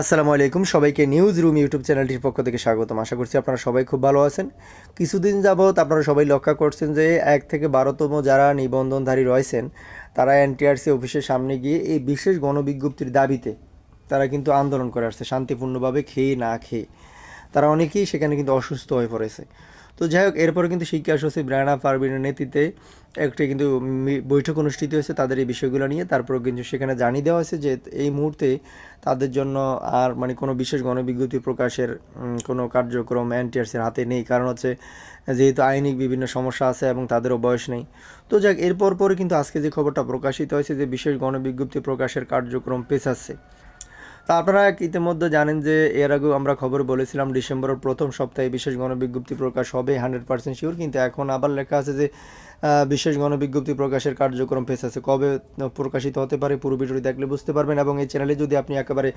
আসসালামু আলাইকুম, সবাইকে নিউজ রুম ইউটিউব চ্যানেলটির পক্ষ থেকে স্বাগতম। আশা করছি আপনারা সবাই খুব ভালো আছেন। কিছুদিন যাবৎ আপনারা সবাই লক্ষ্য করছেন যে এক থেকে বারোতম যারা নিবন্ধনধারী রয়েছেন, তারা এনটিআরসি অফিসের সামনে গিয়ে এই বিশেষ গণবিজ্ঞপ্তির দাবিতে তারা কিন্তু আন্দোলন করে আসছে, শান্তিপূর্ণভাবে খেয়ে না খেয়ে। তারা অনেকেই সেখানে কিন্তু অসুস্থ হয়ে পড়েছে। তো যাই হোক, এরপর কিন্তু শিক্ষা সচিব রানা পারবিনের নেতৃত্বে। একটি কিন্তু বৈঠক অনুষ্ঠিত হয়েছে তাদের এই বিষয়গুলো নিয়ে। তারপর কিন্তু সেখানে জানিয়ে দেওয়া হয়েছে যে এই মুহূর্তে তাদের জন্য আর মানে কোনো বিশেষ গণবিজ্ঞপ্তি প্রকাশের কোনো কার্যক্রম এনটিআরসির হাতে নেই। কারণ হচ্ছে যেহেতু আইনিক বিভিন্ন সমস্যা আছে এবং তাদেরও বয়স নেই। তো যাক, এরপর পরে কিন্তু আজকে যে খবরটা প্রকাশিত হয়েছে যে বিশেষ গণবিজ্ঞপ্তি প্রকাশের কার্যক্রম পেছাচ্ছে। তা আপনারা ইতিমধ্যে জানেন যে এর আগেও আমরা খবর বলেছিলাম ডিসেম্বরের প্রথম সপ্তাহে বিশেষ গণবিজ্ঞপ্তি প্রকাশ হবে হান্ড্রেড পার্সেন্ট শিওর কিন্তু এখন আবার লেখা আছে যে বিশেষ গণবিজ্ঞপ্তি প্রকাশের কার্যক্রম ফেস আছে। কবে প্রকাশিত হতে পারে পুরো ভিডিওটি দেখলে বুঝতে পারবেন এবং এই চ্যানেলে যদি আপনি একেবারে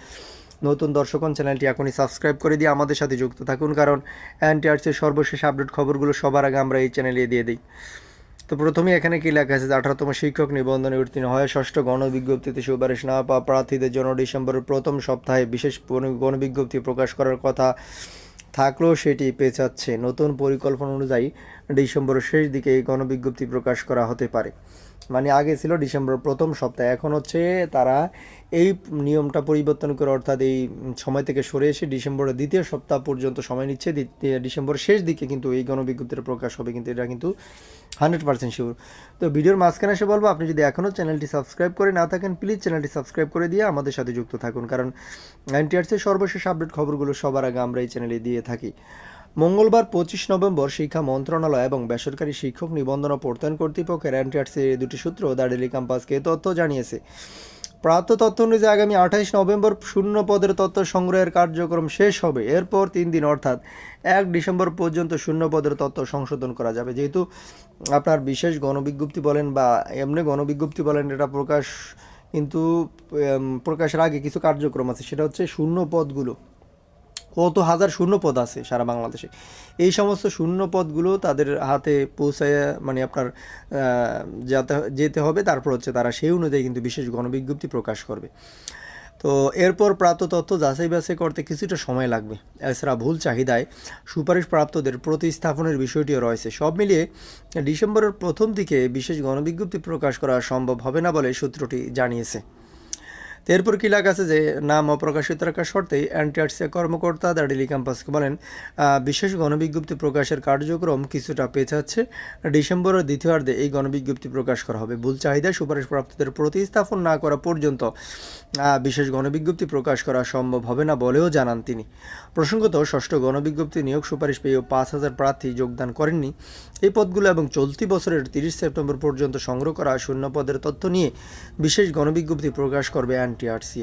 নতুন দর্শক হন চ্যানেলটি এখনই সাবস্ক্রাইব করে দিয়ে আমাদের সাথে যুক্ত থাকুন, কারণ এনটিআরসির সর্বশেষ আপডেট খবরগুলো সবার আগে আমরা এই চ্যানেলে দিয়ে দিই। তো প্রথমে এখানে কি লেখা আছে? যে আঠারোতম শিক্ষক নিবন্ধনে উত্তীর্ণ হয় ষষ্ঠ গণবিজ্ঞপ্তিতে সুপারিশ না পাওয়া প্রার্থীদের জন্য ডিসেম্বরের প্রথম সপ্তাহে বিশেষ গণবিজ্ঞপ্তি প্রকাশ করার কথা থাকলেও সেটি পেঁচাচ্ছে। নতুন পরিকল্পনা অনুযায়ী ডিসেম্বরের শেষ দিকে এই গণবিজ্ঞপ্তি প্রকাশ করা হতে পারে। মানে আগে ছিল ডিসেম্বর প্রথম সপ্তাহে। এখন হচ্ছে তারা এই নিয়মটা পরিবর্তন করে অর্থাৎ এই সময় থেকে সরে এসে ডিসেম্বরের দ্বিতীয় সপ্তাহ পর্যন্ত সময় নিচ্ছে। ডিসেম্বরের শেষ দিকে কিন্তু এই গণবিজ্ঞপ্তির প্রকাশ হবে কিন্তু এটা কিন্তু হান্ড্রেড পার্সেন্ট শিওর। তো ভিডিওর মাঝখানে এসে বলব, আপনি যদি এখনও চ্যানেলটি সাবস্ক্রাইব করে না থাকেন, প্লিজ চ্যানেলটি সাবস্ক্রাইব করে দিয়ে আমাদের সাথে যুক্ত থাকুন। কারণ এনটিআরসির সর্বশেষ আপডেট খবরগুলো সবার আগে আমরা এই চ্যানেলে দিয়ে থাকি। মঙ্গলবার পঁচিশ নভেম্বর শিক্ষা মন্ত্রণালয় এবং বেসরকারি শিক্ষক নিবন্ধন ও প্রত্যয়ন কর্তৃপক্ষের এনটিআরসির এই দুটি সূত্র দ্য ডেলি ক্যাম্পাসকে তথ্য জানিয়েছে। প্রাপ্ত তথ্য অনুযায়ী আগামী আঠাইশ নভেম্বর শূন্য পদের তথ্য সংগ্রহের কার্যক্রম শেষ হবে। এরপর তিন দিন, অর্থাৎ এক ডিসেম্বর পর্যন্ত শূন্য পদের তথ্য সংশোধন করা যাবে। যেহেতু আপনার বিশেষ গণবিজ্ঞপ্তি বলেন বা এমনি গণবিজ্ঞপ্তি বলেন, এটা প্রকাশ, কিন্তু প্রকাশের আগে কিছু কার্যক্রম আছে, সেটা হচ্ছে শূন্য পদগুলো। কত হাজার শূন্য পদ আছে সারা বাংলাদেশে। এই সমস্ত শূন্য পদগুলো তাদের হাতে পৌঁছায় মানে আপনার যাতে, যেতে হবে, তারপর হচ্ছে তারা সেই অনুযায়ী কিন্তু বিশেষ গণবিজ্ঞপ্তি প্রকাশ করবে। তো এরপর প্রাপ্ত তথ্য যাচাই বাছাই করতে কিছুটা সময় লাগবে। এছাড়া ভুল চাহিদায় সুপারিশ প্রাপ্তদের প্রতিস্থাপনের বিষয়টিও রয়েছে। সব মিলিয়ে ডিসেম্বরের প্রথম দিকে বিশেষ গণবিজ্ঞপ্তি প্রকাশ করা সম্ভব হবে না বলে সূত্রটি জানিয়েছে। এরপর কি আছে যে নাম অপ্রকাশিত রাখার শর্তেই এনটিআরসি কর্মকর্তা দ্য ডেলি ক্যাম্পাসকে বলেন বিশেষ গণবিজ্ঞপ্তি প্রকাশের কার্যক্রম কিছুটা পেছাচ্ছে ডিসেম্বরের দ্বিতীয়ার্ধে এই গণবিজ্ঞপ্তি প্রকাশ করা হবে। ভুল চাহিদায় সুপারিশপ্রাপ্তদের প্রতিস্থাপন না করা পর্যন্ত বিশেষ গণবিজ্ঞপ্তি প্রকাশ করা সম্ভব হবে না বলেও জানান তিনি। প্রসঙ্গত, ষষ্ঠ গণবিজ্ঞপ্তি নিয়োগ সুপারিশ পেয়েও পাঁচ হাজার প্রার্থী যোগদান করেননি। এই পদগুলো এবং চলতি বছরের তিরিশ সেপ্টেম্বর পর্যন্ত সংগ্রহ করা শূন্য পদের তথ্য নিয়ে বিশেষ গণবিজ্ঞপ্তি প্রকাশ করবে এনটিআরসি